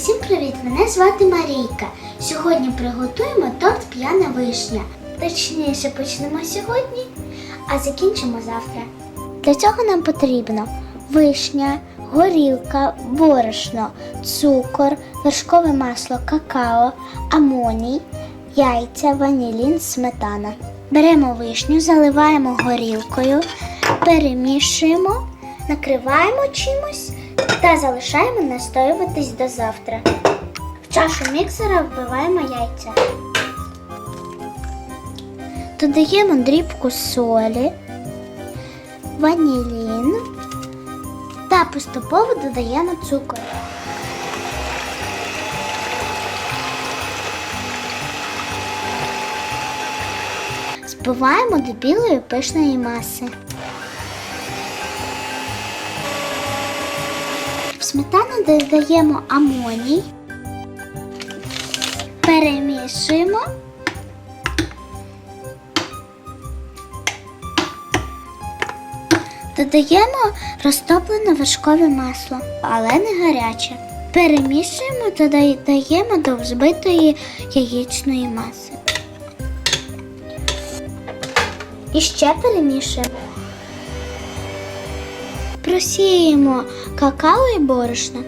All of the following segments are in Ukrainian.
Усім привіт! Мене звати Марійка. Сьогодні приготуємо торт п'яна вишня. Точніше почнемо сьогодні, а закінчимо завтра. Для цього нам потрібно вишня, горілка, борошно, цукор, вершкове масло, какао, амоній, яйця, ванілін, сметана. Беремо вишню, заливаємо горілкою, перемішуємо, накриваємо чимось та залишаємо настоюватись до завтра. В чашу міксера вбиваємо яйця. Додаємо дрібку солі, ванілін та поступово додаємо цукор. Збиваємо до білої пишної маси. Сметану додаємо амоній, перемішуємо. Додаємо розтоплене вершкове масло, але не гаряче. Перемішуємо та додаємо до взбитої яєчної маси. І ще перемішуємо. Просіємо какао і борошно.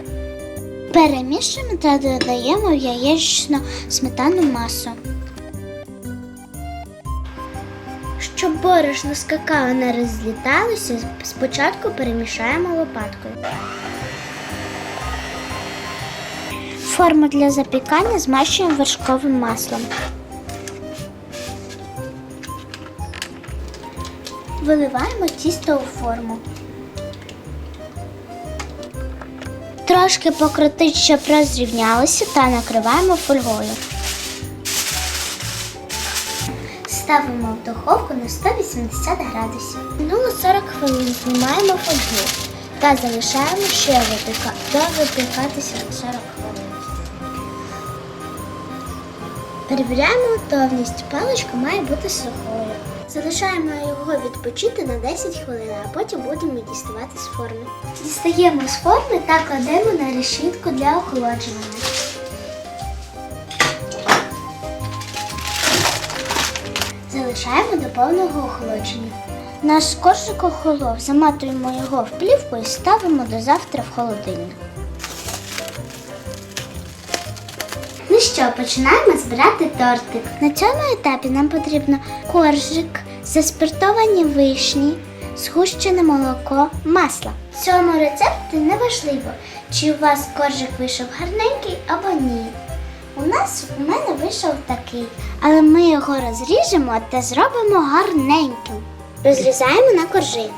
Перемішуємо та додаємо в яєчну сметану масу. Щоб борошно з какао не розліталося, спочатку перемішаємо лопаткою. Форму для запікання змащуємо вершковим маслом. Виливаємо тісто у форму. Трошки покрутить, щоб розрівнялося, та накриваємо фольгою. Ставимо в духовку на 180 градусів. Минуло 40 хвилин знімаємо фольгу та залишаємо ще випіка, до випікатися 40 хвилин. Перевіряємо готовність. Паличка має бути сухою. Залишаємо його відпочити на 10 хвилин, а потім будемо діставати з форми. Дістаємо з форми та кладемо на решітку для охолоджування. Залишаємо до повного охолодження. Наш коржик охолов, заматуємо його в плівку і ставимо до завтра в холодильник. Що, починаємо збирати тортик. На цьому етапі нам потрібно коржик, заспиртовані вишні, згущене молоко, масло. В цьому рецепті не важливо, чи у вас коржик вийшов гарненький або ні. У нас у мене вийшов такий, але ми його розріжемо та зробимо гарненьким. Розрізаємо на коржі.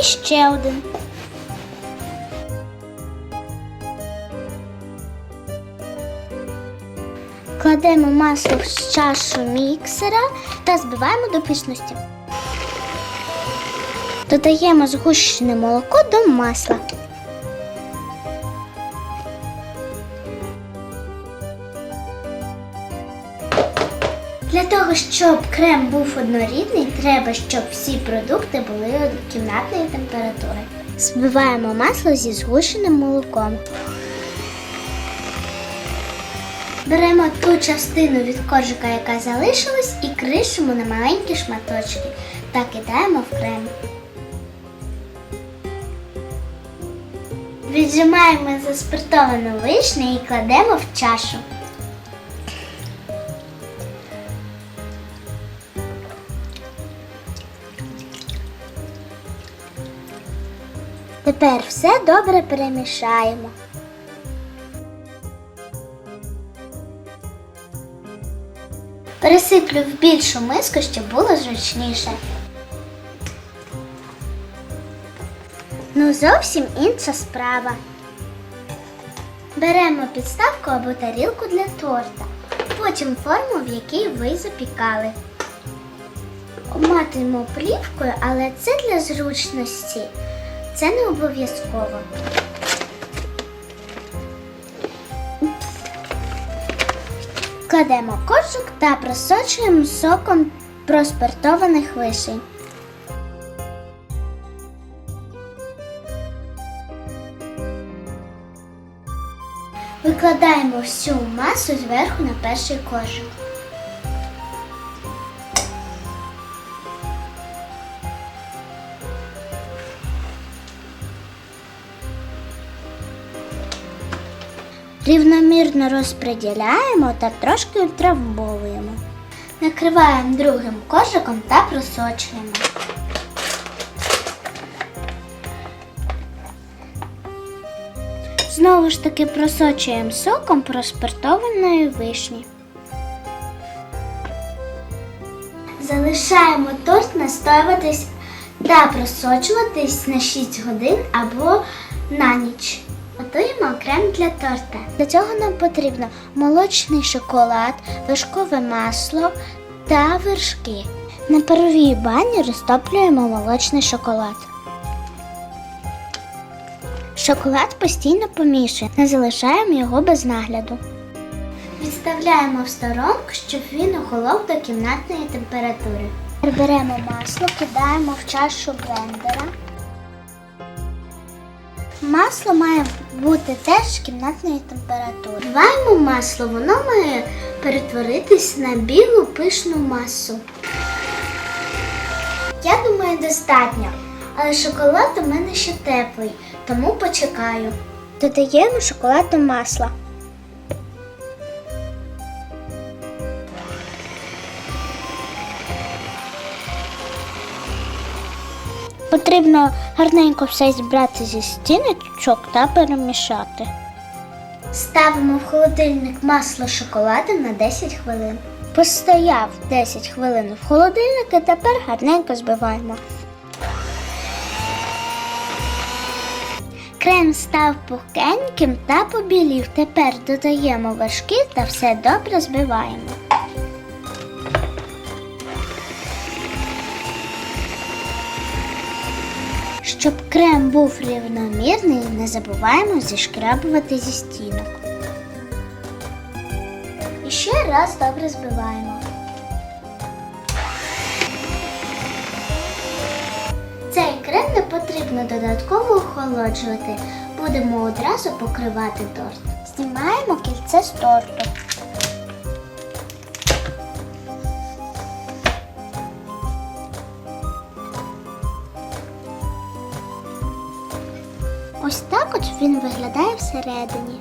І ще один. Кладемо масло в чашу міксера та збиваємо до пишності. Додаємо згущене молоко до масла. Того, щоб крем був однорідний, треба, щоб всі продукти були кімнатної температури. Збиваємо масло зі згущеним молоком. Беремо ту частину від коржика, яка залишилась, і кришимо на маленькі шматочки та кидаємо в крем. Віджимаємо заспиртовану вишню і кладемо в чашу. Тепер все добре перемішаємо. Пересиплю в більшу миску, щоб було зручніше. Ну, зовсім інша справа. Беремо підставку або тарілку для торта, потім форму, в якій ви запікали. Обматуємо плівкою, але це для зручності. Це не обов'язково. Кладемо коржик та просочуємо соком проспиртованих вишень. Викладаємо всю масу зверху на перший кожик. Рівномірно розподіляємо та трошки утрамбовуємо. Накриваємо другим кожиком та просочуємо. Знову ж таки просочуємо соком проспиртованої вишні. Залишаємо торт настоюватись та просочуватись на 6 годин або на ніч. Готуємо крем для торта. Для цього нам потрібно молочний шоколад, вершкове масло та вершки. На паровій бані розтоплюємо молочний шоколад. Шоколад постійно помішуємо, не залишаємо його без нагляду. Відставляємо в сторонку, щоб він охолов до кімнатної температури. Беремо масло, кидаємо в чашу блендера. Масло має бути теж кімнатної температури. Вливаємо масло, воно має перетворитись на білу пишну масу. Я думаю, достатньо, але шоколад у мене ще теплий, тому почекаю. Додаємо шоколадне до Потрібно гарненько все зібрати зі стіночок та перемішати. Ставимо в холодильник масло з шоколадом на 10 хвилин. Постояв 10 хвилин в холодильнику, тепер гарненько збиваємо. Крем став пухкеньким та побілів. Тепер додаємо вершки та все добре збиваємо. Щоб крем був рівномірний, не забуваємо зішкрабувати зі стінок. І ще раз добре збиваємо. Цей крем не потрібно додатково охолоджувати. Будемо одразу покривати торт. Знімаємо кільце з торту. Ось так от він виглядає всередині.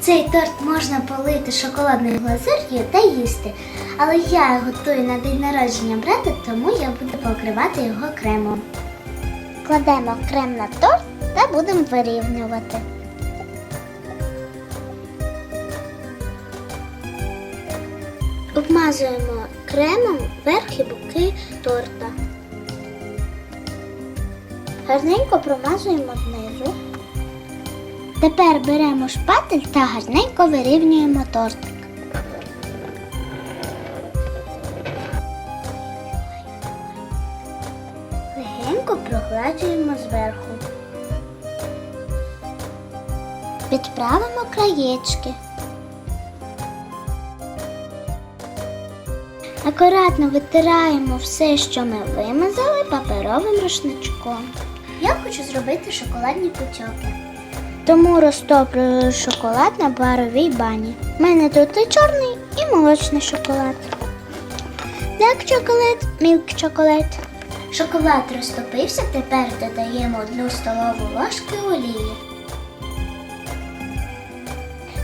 Цей торт можна полити шоколадною глазур'ю та їсти, але я готую на день народження брата, тому я буду покривати його кремом. Кладемо крем на торт та будемо вирівнювати. Обмазуємо кремом верх і боки торта. Гарненько промазуємо знизу. Тепер беремо шпатель та гарненько вирівнюємо тортик. Легенько прогладжуємо зверху. Підправимо краєчки. Акуратно витираємо все, що ми вимазали паперовим рушничком. Я хочу зробити шоколадні печоки. Тому розтоплюю шоколад на паровій бані. У мене тут і чорний, і молочний шоколад. Dark chocolate, milk chocolate. Шоколад розтопився, тепер додаємо одну столову ложки олії.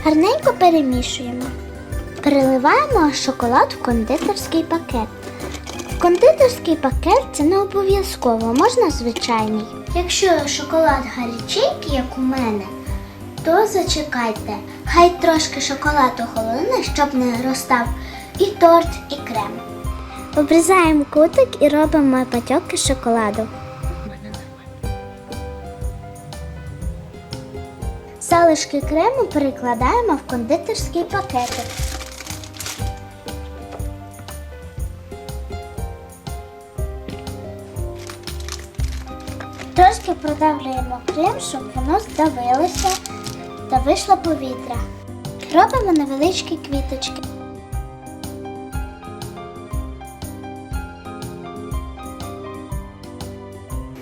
Гарненько перемішуємо. Переливаємо шоколад в кондитерський пакет. Кондитерський пакет це не обов'язково, можна звичайний. Якщо шоколад гаряченький, як у мене, то зачекайте. Хай трошки шоколад охолоне, щоб не розстав і торт, і крем. Обрізаємо кутик і робимо патьоки шоколаду. Залишки крему перекладаємо в кондитерський пакетик. трохи продавлюємо крем, щоб воно здавилося та вийшло повітря. Робимо невеличкі квіточки.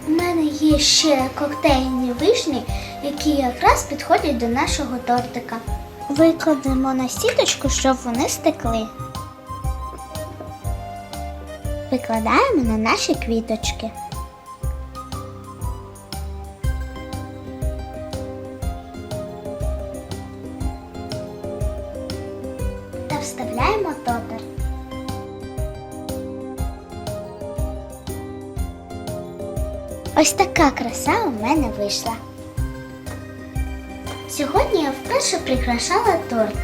У мене є ще коктейльні вишні, які якраз підходять до нашого тортика. Викладемо на сіточку, щоб вони стекли. Викладаємо на наші квіточки. Ось така краса у мене вийшла. Сьогодні я вперше прикрашала торт.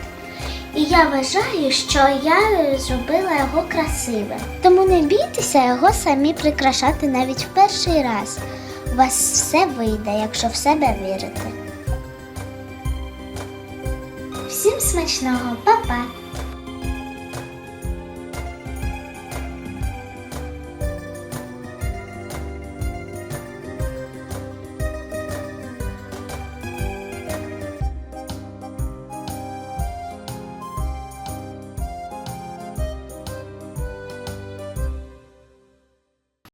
І я вважаю, що я зробила його красивим. Тому не бійтеся його самі прикрашати навіть в перший раз. У вас все вийде, якщо в себе вірите. Всім смачного, па-па!